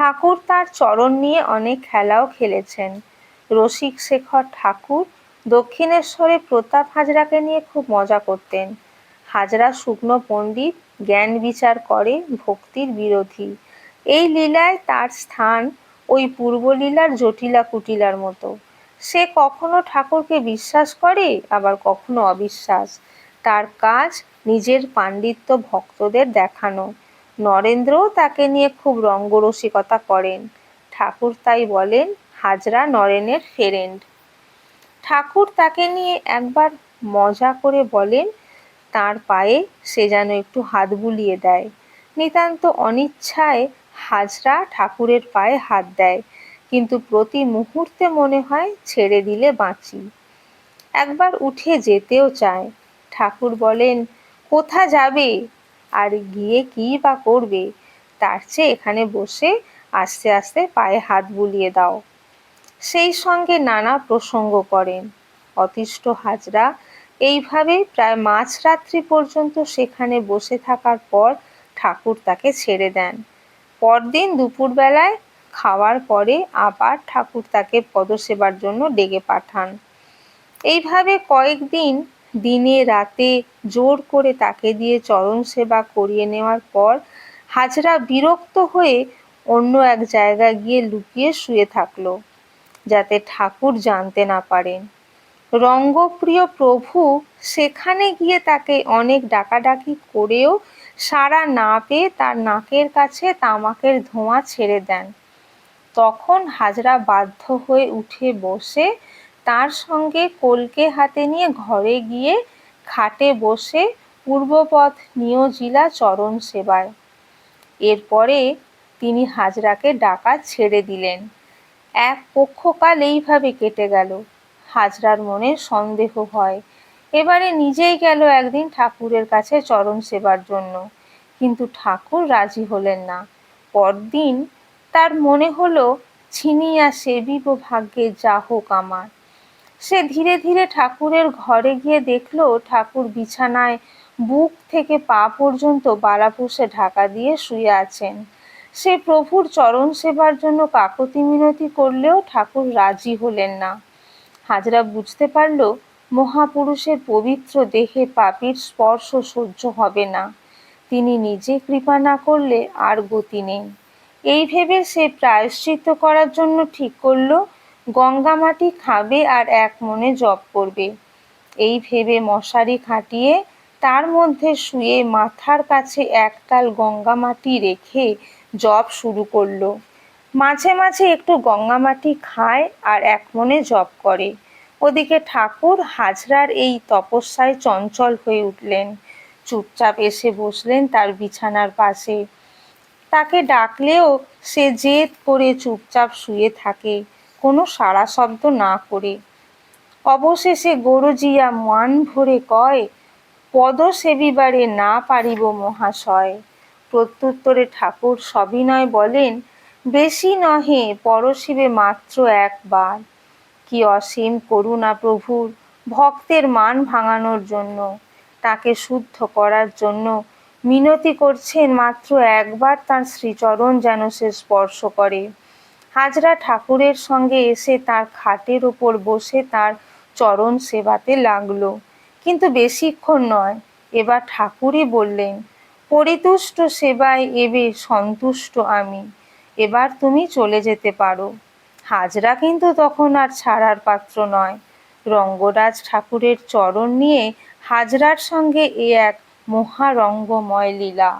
ঠাকুর তার চরণ নিয়ে অনেক খেলাও খেলেছেন। রসিক শেখর ঠাকুর দক্ষিণেশ্বরে প্রতাপ হাজরাকে নিয়ে খুব মজা করতেন। হাজরা শুকনো পণ্ডিত, জ্ঞান বিচার করে, ভক্তির বিরোধী। এই লীলায় তার স্থান ওই পূর্বলীলার জটিলা কুটিলার মতো। সে কখনো ঠাকুরকে বিশ্বাস করে, আবার কখনো অবিশ্বাস। তার কাজ নিজের পাণ্ডিত্য ভক্তদের দেখানো। নরেন্দ্রও তাকে নিয়ে খুব রঙ্গরসিকতা করেন। ঠাকুর তাই বলেন, হাজরা নরেনের ফেরেন্ড ঠাকুর তাকে নিয়ে একবার মজা করে বলেন, তার পায়ে সে যেন একটু হাত বুলিয়ে দেয়। নিতান্ত অনিচ্ছায় হাজরা ঠাকুরের পায়ে হাত দেয়, কিন্তু প্রতি মুহূর্তে মনে হয় ছেড়ে দিলে বাঁচি। একবার উঠে যেতেও চায়। ঠাকুর বলেন, কোথা যাবে? আর গিয়ে কী বা করবে? তার চেয়ে এখানে বসে আস্তে আস্তে পায়ে হাত বুলিয়ে দাও। সেই সঙ্গে নানা প্রসঙ্গ করেন। অতিষ্ঠ হাজরা এইভাবে প্রায় মাঝরাত্রি পর্যন্ত সেখানে বসে থাকার পর ঠাকুর তাকে ছেড়ে দেন। পরদিন দুপুরবেলায় খাওয়ার পরে আবার ঠাকুর তাকে পদসেবার জন্য ডেকে পাঠান। এইভাবে কয়েকদিন দিনে রাতে জোর করে তাকে দিয়ে চরণ সেবা করিয়ে নেওয়ার পর হাজরা বিরক্ত হয়ে অন্য এক জায়গায় গিয়ে লুকিয়ে শুয়ে থাকল, যাতে ঠাকুর জানতে না পারেন। রঙ্গপ্রিয় প্রভু সেখানে গিয়ে তাকে অনেক ডাকাডাকি করেও সাড়া না পেয়ে তার নাকের কাছে তামাকের ধোঁয়া ছেড়ে দেন। তখন হাজরা বাধ্য হয়ে উঠে বসে তার সঙ্গে কলকে হাতে নিয়ে ঘরে গিয়ে খাটে বসে পূর্বপথ নিয়োজিলা চরণ সেবায় এরপরে তিনি হাজরাকে ডাকা ছেড়ে দিলেন। এক পক্ষকাল এইভাবে কেটে গেল। হাজরার মনে সন্দেহ হয়। এবারে নিজেই গেল একদিন ঠাকুরের কাছে চরণ সেবার জন্য। কিন্তু ঠাকুর রাজি হলেন না। পরদিন তার মনে হলো, ছিনিয়া সেবিব ভাগ্যে যা হোক আমার। সে ধীরে ধীরে ঠাকুরের ঘরে গিয়ে দেখল ঠাকুর বিছানায় বুক থেকে পা পর্যন্ত বালাপুষে ঢাকা দিয়ে শুয়ে আছেন। সে প্রভুর চরণ সেবার জন্য কাকতি মিনতি করলেও ঠাকুর রাজি হলেন না। হাজরা বুঝতে পারল, মহাপুরুষের পবিত্র দেহে পাপির স্পর্শ সহ্য হবে না। তিনি নিজে কৃপা না করলে আর গতি নেই। এই ভেবে সে প্রায়শ্চিত্ত করার জন্য ঠিক করল গঙ্গা মাটি খাবে আর এক মনে জপ করবে। এই ভেবে মশারি খাটিয়ে তার মধ্যে শুয়ে মাথার কাছে একটাল গঙ্গা মাটি রেখে জপ শুরু করল। মাঝে মাঝে একটু গঙ্গা মাটি খায় আর এক মনে জপ করে। ওদিকে ঠাকুর হাজরার এই তপস্যায় চঞ্চল হয়ে উঠলেন। চুপচাপ এসে বসলেন তার বিছানার পাশে। তাকে ডাকলেও সে জেদ করে চুপচাপ শুয়ে থাকে। কোনো সাড়া শব্দ না করে। অবশেষে গরজিয়া মান ভরে কয় পদ সেবিবারে না পারিব মহাশয়। প্রত্যুত্তরে ঠাকুর সবিনয় বলেন, বেশি নহে, পরশিবে মাত্র একবার। কি অসীম করুণা প্রভুর ভক্তের মান ভাঙানোর জন্য, তাকে শুদ্ধ করার জন্য মিনতি করছেন মাত্র একবার তার শ্রীচরণ যেন সে স্পর্শ করে। হাজরা ঠাকুরের সঙ্গে এসে তার খাটের ওপর বসে তার চরণ সেবাতে লাগল। কিন্তু বেশিক্ষণ নয়, এবার ঠাকুরই বললেন, পরিতুষ্ট সেবায় এবে সন্তুষ্ট আমি, এবার তুমি চলে যেতে পারো। হাজরা কিন্তু তখন আর ছাড়ার পাত্র নয়। রঙ্গরাজ ঠাকুরের চরণ নিয়ে হাজরার সঙ্গে এ এক মহারঙ্গময় লীলা।